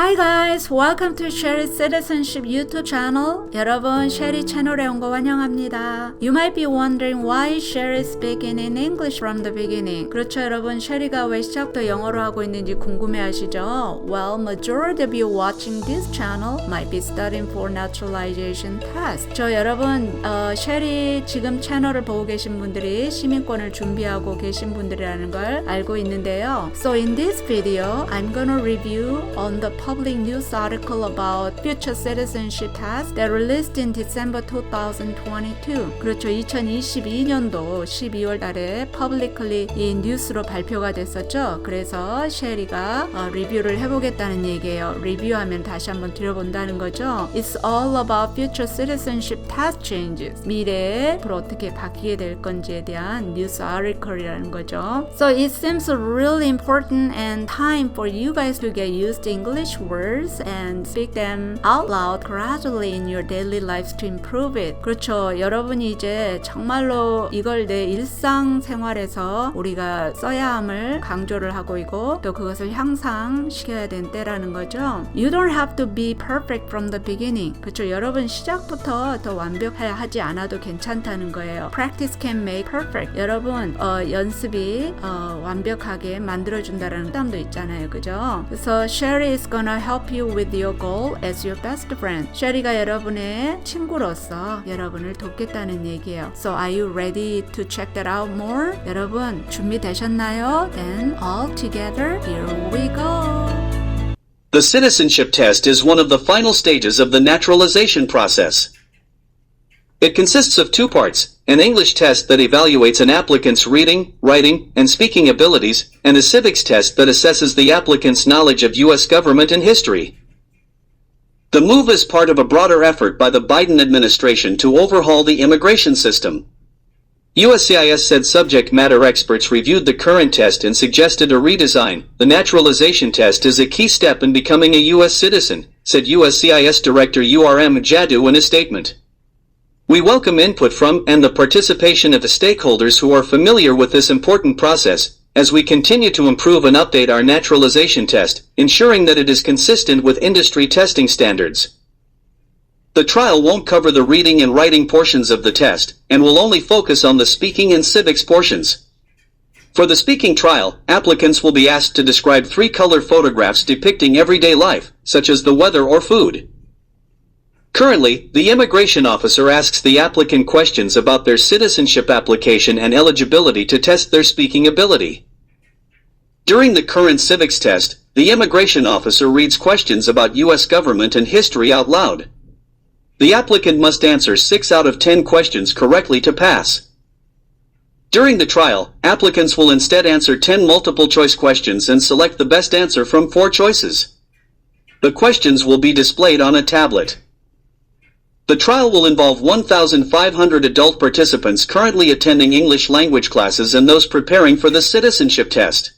Hi guys, welcome to Sherry Citizenship YouTube channel. 여러분, 쉐리 채널에 온 거 환영합니다. You might be wondering why Sherry speaking in English from the beginning. 그렇죠, 여러분. 쉐리가 왜 시작부터 영어로 하고 있는지 궁금해하시죠? Well, majority of you watching this channel might be studying for naturalization test. 저 여러분, 어, 쉐리 지금 채널을 보고 계신 분들이 시민권을 준비하고 계신 분들이라는 걸 알고 있는데요. So in this video, I'm gonna review on the public news article about future citizenship test that released in December 2022. 그렇죠. 2022년도 12월 달에 publicly 이 뉴스로 발표가 됐었죠. 그래서 셰리가 어, 리뷰를 해보겠다는 얘기예요. 리뷰하면 다시 한번 들어본다는 거죠. It's all about future citizenship test changes. 미래에 앞으로 어떻게 바뀌게 될 건지에 대한 뉴스 아티클이라는 거죠. So it seems really important and time for you guys to get used to English words and speak them out loud gradually in your daily lives to improve it. 그렇죠. 여러분이 이제 정말로 이걸 내 일상 생활에서 우리가 써야 함을 강조를 하고 있고 또 그것을 향상시켜야 된 때라는 거죠. You don't have to be perfect from the beginning. 그렇죠. 여러분 시작부터 더 완벽해야 하지 않아도 괜찮다는 거예요. Practice can make perfect. 여러분 어, 연습이 어, 완벽하게 만들어준다라는 담도 있잖아요. 그죠? 그래서 Sherry is gonna help you with your goal as your best friend. 쉐리가 여러분의 친구로서 여러분을 돕겠다는 얘기예요. So are you ready to check that out more? 여러분 준비되셨나요? Then all together here we go. The citizenship test is one of the final stages of the naturalization process. It consists of two parts, an English test that evaluates an applicant's reading, writing, and speaking abilities, and a civics test that assesses the applicant's knowledge of U.S. government and history. The move is part of a broader effort by the Biden administration to overhaul the immigration system. USCIS said subject matter experts reviewed the current test and suggested a redesign. The naturalization test is a key step in becoming a U.S. citizen, said USCIS Director URM Jadu in a statement. We welcome input from and the participation of the stakeholders who are familiar with this important process as we continue to improve and update our naturalization test, ensuring that it is consistent with industry testing standards. The trial won't cover the reading and writing portions of the test, and will only focus on the speaking and civics portions. For the speaking trial, applicants will be asked to describe three color photographs depicting everyday life, such as the weather or food. Currently, the immigration officer asks the applicant questions about their citizenship application and eligibility to test their speaking ability. During the current civics test, the immigration officer reads questions about U.S. government and history out loud. The applicant must answer 6 out of 10 questions correctly to pass. During the trial, applicants will instead answer 10 multiple choice questions and select the best answer from 4 choices. The questions will be displayed on a tablet. The trial will involve 1,500 adult participants currently attending English language classes and those preparing for the citizenship test.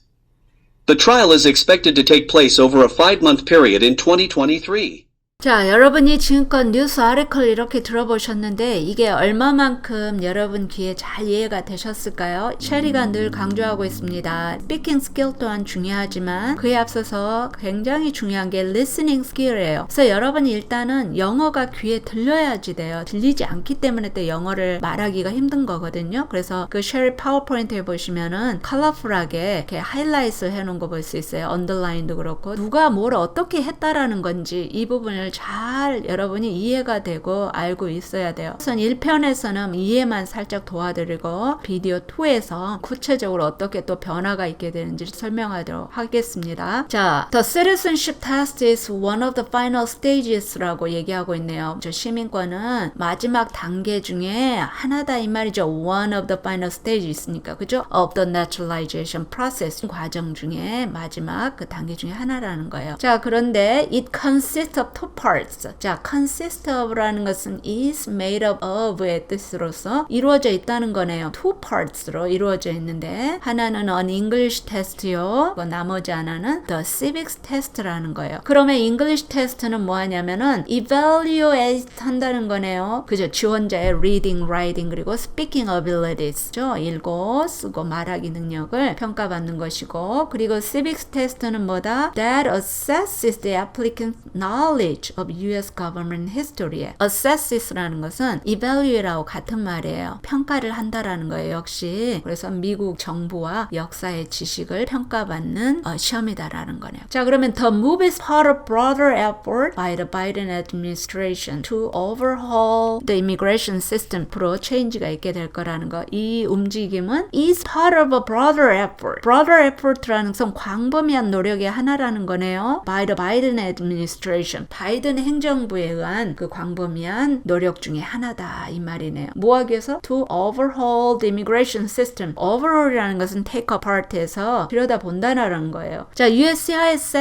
The trial is expected to take place over a five-month period in 2023. 자, 여러분이 지금껏 뉴스 아티클 이렇게 들어보셨는데 이게 얼마만큼 여러분 귀에 잘 이해가 되셨을까요? 셰리가 늘 강조하고 있습니다. 스피킹 스킬 또한 중요하지만 그에 앞서서 굉장히 중요한 게 listening skill이에요. 그래서 여러분이 일단은 영어가 귀에 들려야지 돼요. 들리지 않기 때문에 또 영어를 말하기가 힘든 거거든요. 그래서 그 셰리 파워포인트에 보시면은 컬러풀하게 이렇게 하이라이트를 해놓은 거 볼 수 있어요. 언더라인도 그렇고 누가 뭘 어떻게 했다라는 건지 이 부분을 잘 여러분이 이해가 되고 알고 있어야 돼요. 우선 1편에서는 이해만 살짝 도와드리고 비디오 2에서 구체적으로 어떻게 또 변화가 있게 되는지 설명하도록 하겠습니다. 자, The citizenship test is one of the final stages라고 얘기하고 있네요. 저 시민권은 마지막 단계 중에 하나다 이 말이죠. One of the final stage 있으니까 그죠? Of the naturalization process 과정 중에 마지막 그 단계 중에 하나라는 거예요. 자, 그런데 it consists of two parts. 자, consist of라는 것은 is made up of의 뜻으로서 이루어져 있다는 거네요. two parts로 이루어져 있는데 하나는 an English test요. 그 나머지 하나는 the civics test라는 거예요. 그러면 English test는 뭐 하냐면은 evaluate 한다는 거네요. 그죠? 지원자의 reading, writing 그리고 speaking abilities죠. 읽고 쓰고 말하기 능력을 평가받는 것이고 그리고 civics test는 뭐다? That assesses the applicant's knowledge of U.S. government history. assesses라는 것은 evaluate하고 같은 말이에요. 평가를 한다라는 거예요. 역시 그래서 미국 정부와 역사의 지식을 평가받는 어, 시험이다라는 거네요. 자 그러면 the move is part of broader effort by the Biden administration to overhaul the immigration system. 앞으로 체인지가 있게 될 거라는 거. 이 움직임은 is part of a broader effort. broader effort라는 것은 광범위한 노력의 하나라는 거네요. by the Biden administration. 바이 든 행정부에 의한 그 광범위한 노력 중에 하나다 이 말이네요. 뭐 위해서? to overhaul the immigration system. overhaul이라는 것은 take apart에서 들여다 본다는 거예요. 자, USCIS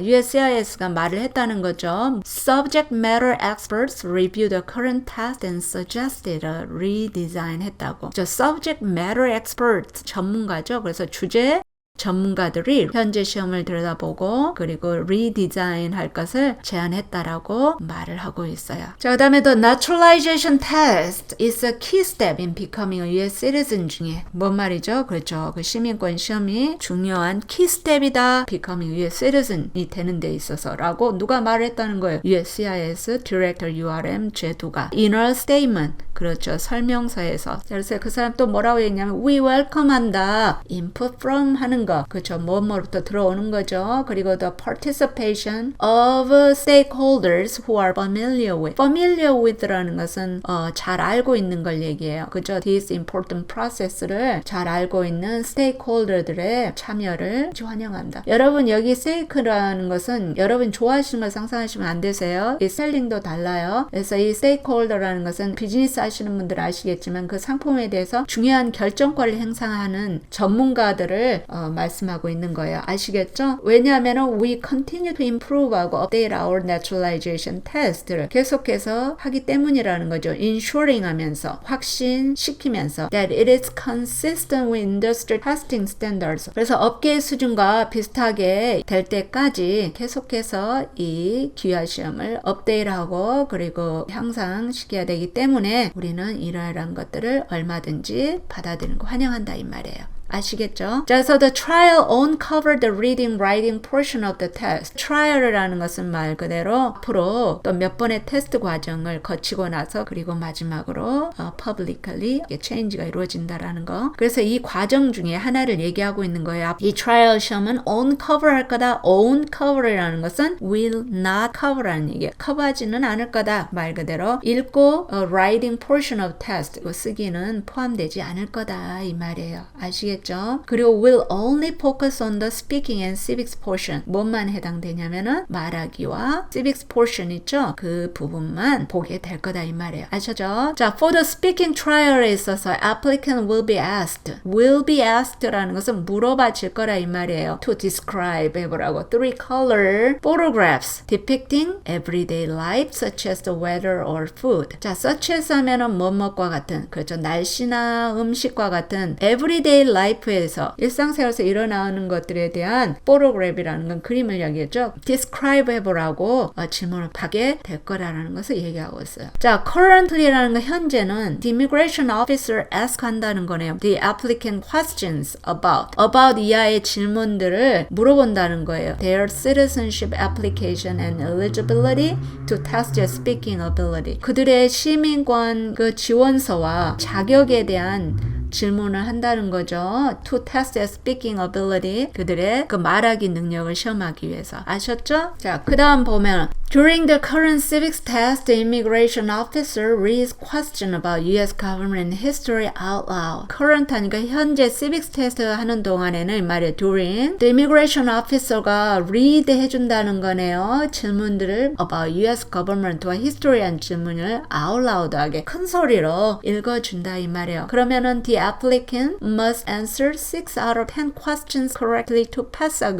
USCIS가 말을 했다는 거죠. Subject matter experts review the current test and suggested a redesign 했다고. 저 subject matter experts 전문가죠. 그래서 주제 전문가들이 현재 시험을 들여다보고 그리고 리디자인 할 것을 제안했다라고 말을 하고 있어요. 자, 그 다음에 the naturalization test is a key step in becoming a US citizen 중에 뭔 말이죠? 그렇죠. 그 시민권 시험이 중요한 key step이다. becoming US citizen이 되는 데 있어서라고 누가 말했다는 거예요. USCIS Director URM 제도가 inner statement 그렇죠. 설명서에서. 자, 그래서 그 사람 또 뭐라고 했냐면 we welcome 한다. input from 하는 거. 그렇죠. 뭐뭐부터 들어오는 거죠. 그리고 the participation of stakeholders who are familiar with. familiar with라는 것은 어, 잘 알고 있는 걸 얘기해요. 그죠. this important process를 잘 알고 있는 stakeholder들의 참여를 환영한다. 여러분 여기 stake라는 것은 여러분 좋아하시는 걸 상상하시면 안 되세요. 이 셀링도 달라요. 그래서 이 stakeholder라는 것은 비즈니스 하시는 분들 아시겠지만 그 상품에 대해서 중요한 결정권을 행사하는 전문가들을 어, 말씀하고 있는 거예요. 아시겠죠? 왜냐하면 we continue to improve 하고 update our naturalization test를 계속해서 하기 때문이라는 거죠. ensuring 하면서 확신시키면서 that it is consistent with industry testing standards. 그래서 업계의 수준과 비슷하게 될 때까지 계속해서 이 기하 시험을 업데이트하고 그리고 향상시켜야 되기 때문에 우리는 이러이러한 것들을 얼마든지 받아들이는 거 환영한다 이 말이에요. 아시겠죠? 자, 그래서 the trial uncovered the reading, writing portion of the test. trial이라는 것은 말 그대로 앞으로 또 몇 번의 테스트 과정을 거치고 나서 그리고 마지막으로 어, publicly change가 이루어진다라는 거. 그래서 이 과정 중에 하나를 얘기하고 있는 거예요. 이 trial 시험은 uncover 할 거다. uncover이라는 것은 will not cover라는 얘기예요. 커버하지는 않을 거다. 말 그대로 읽고 어, writing portion of test 쓰기는 포함되지 않을 거다 이 말이에요. 아시겠죠? 그리고 will only focus on the speaking and civics portion. 뭐만 해당되냐면은 말하기와 civics portion 있죠? 그 부분만 보게 될 거다 이 말이에요. 아셨죠? 자, for the speaking trial에 있어서 applicant will be asked. will be asked라는 것은 물어봐 질 거라 이 말이에요. to describe 해보라고. three color photographs depicting everyday life such as the weather or food. 자, such as 하면은 뭐뭐과 같은 그렇죠. 날씨나 음식과 같은 everyday life 라이프에서 일상생활에서 일어나는 것들에 대한 포토그래피라는 건 그림을 이야기했죠. describe 해보라고 어, 질문을 하게 될 거라는 것을 얘기하고 있어요. 자, currently라는 건 현재는 the immigration officer ask 한다는 거네요. the applicant questions about about 이하의 질문들을 물어본다는 거예요. their citizenship application and eligibility to test their speaking ability. 그들의 시민권 그 지원서와 자격에 대한 질문을 한다는 거죠. To test their speaking ability. 그들의 그 말하기 능력을 시험하기 위해서. 아셨죠? 자, 그 다음 보면 During the current civics test, the immigration officer reads question about U.S. government history out loud. current 하니까 현재 civics test 하는 동안에는 이 말이에요. during the immigration officer가 read 해준다는 거네요. 질문들을 about U.S. government와 history한 질문을 out loud하게 큰 소리로 읽어준다 이 말이에요. 그러면은 the applicant must answer 6 out of 10 questions correctly to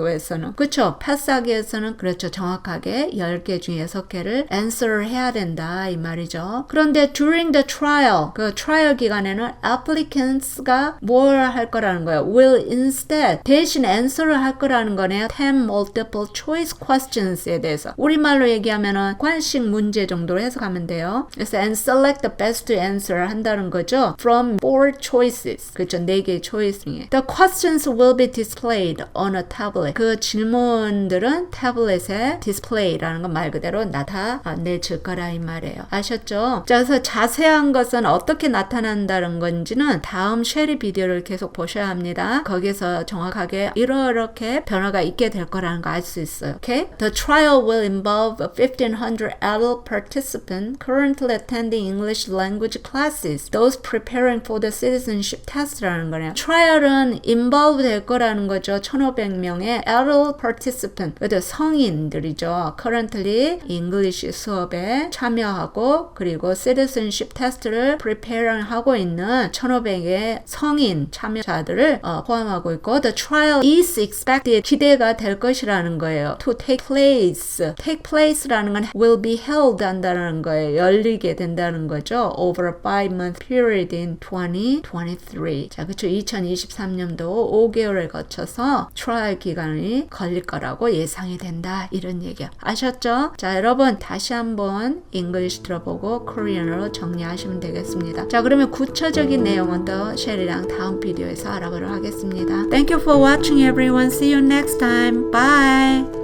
위해서는 그쵸? 위해서는 그렇죠. 정확하게 10개 중에 6개를 answer 해야 된다 이 말이죠. 그런데 during the trial 그 트라이얼 기간에는 applicants가 뭘 할 거라는 거예요. will instead 대신 answer를 할 거라는 거네요. 10 multiple choice questions에 대해서 우리말로 얘기하면은 관식 문제 정도로 해석하면 돼요. 그래서 and select the best answer 한다는 거죠. from four choices 그렇죠. 네 개의 choice 중에 the questions will be displayed on a tablet 그 질문들은 태블릿에 display라는 건 말 그대로 나타내줄 거라 이 말이에요. 아셨죠? 자, 그래서 자세한 것은 어떻게 나타난다는 건지는 다음 쉐리 비디오를 계속 보셔야 합니다. 거기서 정확하게 이렇게 변화가 있게 될 거라는 거 알 수 있어요. Okay? The trial will involve 1500 adult participants currently attending English language classes. Those preparing for the citizenship test라는 거네요. trial은 involve 될 거라는 거죠. 1500명의 adult participant, 그들 성인들이죠. currently English 수업에 참여하고 그리고 citizenship test를 prepare 하고 있는 1500의 성인 참여자들을 어, 포함하고 있고 the trial is expected 기대가 될 것이라는 거예요. to take place. take place라는 건 will be held 한다는 거예요. 열리게 된다는 거죠. over a five month period in 2023. 자, 그쵸. 2023년도 5개월을 거쳐서 트라이얼 기간이 걸릴 거라고 예상이 된다. 이런 얘기 아셨죠? 자, 여러분 다시 한번 English 들어보고 코리안으로 정리하시면 되겠습니다. 자, 그러면 구체적인 내용은 또 셰리랑 다음 비디오에서 알아보도록 하겠습니다. Thank you for watching everyone. See you next time. Bye.